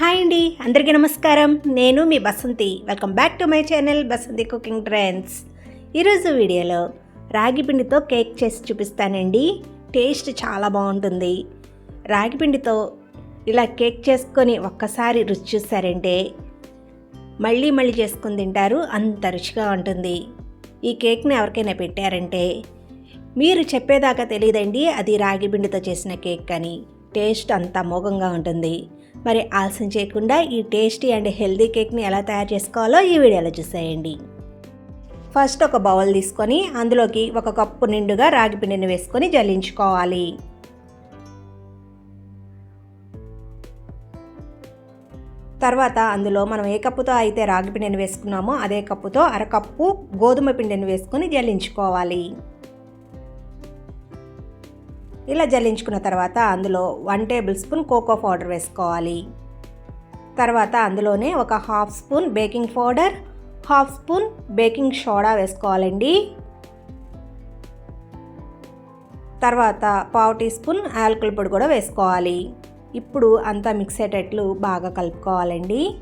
Hi అండి అందరికీ నమస్కారం. నేను మీ Basanthi. Welcome back to my channel Basanthi cooking trends ఈరోజు వీడియోలో రాగి పిండితో కేక్ చేసి చూపిస్తానండి. టేస్ట్ చాలా బాగుంటుంది. రాగి పిండితో ఇలా కేక్ చేసుకొని ఒక్కసారి రుచి చూసారంటే మళ్ళీ మళ్ళీ చేసుకొని తింటారు అంత రుచిగా ఉంటుంది. ఈ కేక్ని ఎవరికైనా పెట్టారంటే మీరు చెప్పేదాకా తెలియదండి అది రాగి పిండితో చేసిన కేక్ కానీ టేస్ట్ అంత మోగంగా ఉంటుంది. మరి ఆలస్యం చేయకుండా ఈ టేస్టీ అండ్ హెల్దీ కేక్ని ఎలా తయారు చేసుకోవాలో ఈ వీడియోలో చూసేయండి. ఫస్ట్ ఒక బౌల్ తీసుకొని అందులోకి ఒక కప్పు నిండుగా రాగి పిండిని వేసుకొని జల్లించుకోవాలి. తర్వాత అందులో మనం ఏ కప్పుతో అయితే రాగి పిండిని వేసుకున్నామో అదే కప్పుతో అరకప్పు గోధుమ పిండిని వేసుకొని జల్లించుకోవాలి. ఇలా జల్లించుకున్న తర్వాత అందులో one tablespoon cocoa powder వేసుకోవాలి. తర్వాత అందులోనే ఒక half spoon baking powder half spoon baking soda వేసుకోవాలండి. తర్వాత పావు టీ స్పూన్ యాలకుల పొడి కూడా వేసుకోవాలి. ఇప్పుడు అంతా మిక్స్ అయ్యేటట్లు బాగా కలుపుకోవాలండి.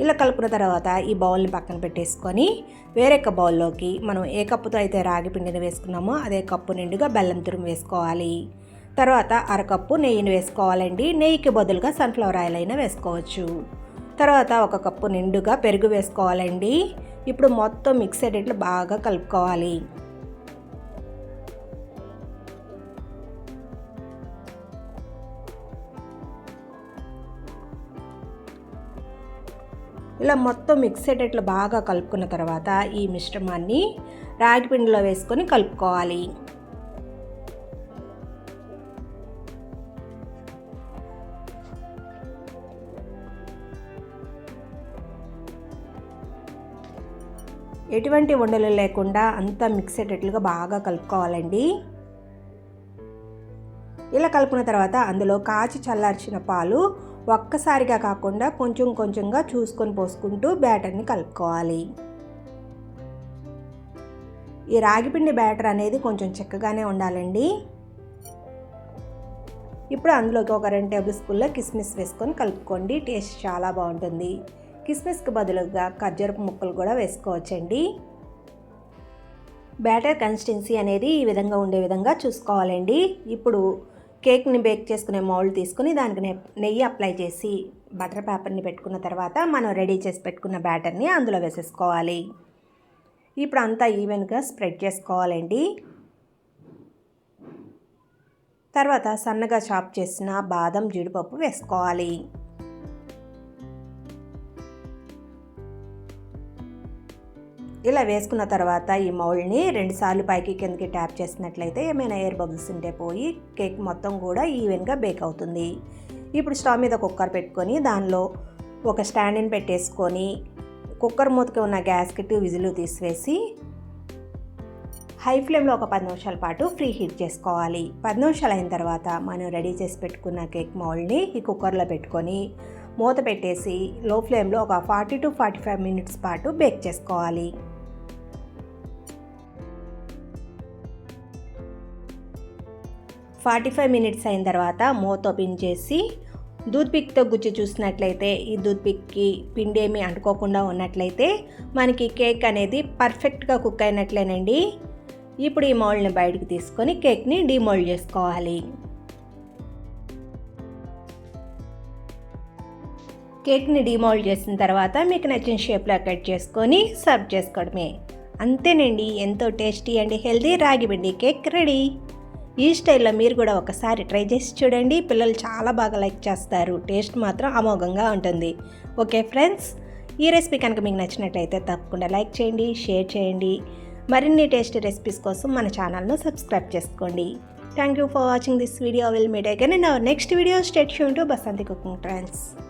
ఇలా కలుపుకున్న తర్వాత ఈ బౌల్ని పక్కన పెట్టేసుకొని వేరొక బౌల్లోకి మనం ఏ కప్పుతో అయితే రాగి పిండిని వేసుకున్నామో అదే కప్పు నిండుగా బెల్లం తురుము వేసుకోవాలి. తర్వాత అరకప్పు నెయ్యిని వేసుకోవాలండి. నెయ్యికి బదులుగా సన్ఫ్లవర్ ఆయిల్ అయినా వేసుకోవచ్చు. తర్వాత ఒక కప్పు నిండుగా పెరుగు వేసుకోవాలండి. ఇప్పుడు మొత్తం మిక్స్ అయ్యేటట్లు బాగా కలుపుకోవాలి. ఇలా మొత్తం మిక్స్ అయ్యేటట్లు బాగా కలుపుకున్న తర్వాత ఈ మిశ్రమాన్ని రాగి పిండిలో వేసుకొని కలుపుకోవాలి. ఎటువంటి ఉండలు లేకుండా అంతా మిక్స్ అయ్యేటట్లుగా బాగా కలుపుకోవాలండి. ఇలా కలుపుకున్న తర్వాత అందులో కాచి చల్లార్చిన పాలు ఒక్కసారిగా కాకుండా కొంచెం కొంచెంగా చూసుకొని పోసుకుంటూ బ్యాటర్ని కలుపుకోవాలి. ఈ రాగిపిండి బ్యాటర్ అనేది కొంచెం చిక్కగానే ఉండాలండి. ఇప్పుడు అందులోకి ఒక రెండు టేబుల్ స్పూన్ల కిస్మిస్ వేసుకొని కలుపుకోండి టేస్ట్ చాలా బాగుంటుంది. కిస్మిస్కి బదులుగా ఖర్జూరపు ముక్కలు కూడా వేసుకోవచ్చండి. బ్యాటర్ కన్సిస్టెన్సీ అనేది ఈ విధంగా ఉండే విధంగా చూసుకోవాలండి. ఇప్పుడు కేక్ని బేక్ చేసుకునే మౌల్డ్ తీసుకుని దానికి నెయ్యి అప్లై చేసి బటర్ పేపర్ని పెట్టుకున్న తర్వాత మనం రెడీ చేసి పెట్టుకున్న బ్యాటర్ని అందులో వేసేసుకోవాలి. ఇప్పుడు అంతా ఈవెన్గా స్ప్రెడ్ చేసుకోవాలండి. తర్వాత సన్నగా చాప్ చేసిన బాదం జీడిపప్పు వేసుకోవాలి. ఇలా వేసుకున్న తర్వాత ఈ మౌల్డ్ని రెండుసార్లు పైకి కిందకి ట్యాప్ చేసినట్లయితే ఏమైనా ఎయిర్ బబుల్స్ ఉంటే పోయి కేక్ మొత్తం కూడా ఈవెన్గా బేక్ అవుతుంది. ఇప్పుడు స్టవ్ మీద కుక్కర్ పెట్టుకొని దానిలో ఒక స్టాండ్ని పెట్టేసుకొని కుక్కర్ మూతకి ఉన్న గ్యాస్కి విజులు తీసివేసి హై ఫ్లేమ్లో ఒక పది నిమిషాల పాటు ఫ్రీ హీట్ చేసుకోవాలి. పది నిమిషాలు అయిన తర్వాత మనం రెడీ చేసి పెట్టుకున్న కేక్ మౌల్డ్ని ఈ కుక్కర్లో పెట్టుకొని మూత పెట్టేసి లో ఫ్లేమ్లో ఒక forty to forty five minutes పాటు బేక్ చేసుకోవాలి. ఫార్టీ ఫైవ్ మినిట్స్ అయిన తర్వాత మూత ఓపెన్ చేసి దూద్ పిక్తో గుచ్చి చూసినట్లయితే ఈ దూద్ పిక్కి పిండి ఏమి అంటుకోకుండా ఉన్నట్లయితే మనకి కేక్ అనేది పర్ఫెక్ట్గా కుక్ అయినట్లేనండి. ఇప్పుడు ఈ మౌల్డ్ని బయటికి తీసుకొని కేక్ని డీమోల్డ్ చేసుకోవాలి. కేక్ని డిమోల్డ్ చేసిన తర్వాత మీకు నచ్చిన షేప్లో కట్ చేసుకొని సర్వ్ చేసుకోవడమే. అంతేనండి ఎంతో టేస్టీ అండ్ హెల్దీ రాగి పిండి కేక్ రెడీ. ఈ స్టైల్లో మీరు కూడా ఒకసారి ట్రై చేసి చూడండి. పిల్లలు చాలా బాగా లైక్ చేస్తారు. టేస్ట్ మాత్రం అమోఘంగా ఉంటుంది. ఓకే ఫ్రెండ్స్ ఈ రెసిపీ కనుక మీకు నచ్చినట్లయితే తప్పకుండా లైక్ చేయండి షేర్ చేయండి. మరిన్ని టేస్టీ రెసిపీస్ కోసం మన ఛానల్ను సబ్స్క్రైబ్ చేసుకోండి. Thank you for watching this video. Will meet again in our next video. Stay shoe to Basanthi cooking trends.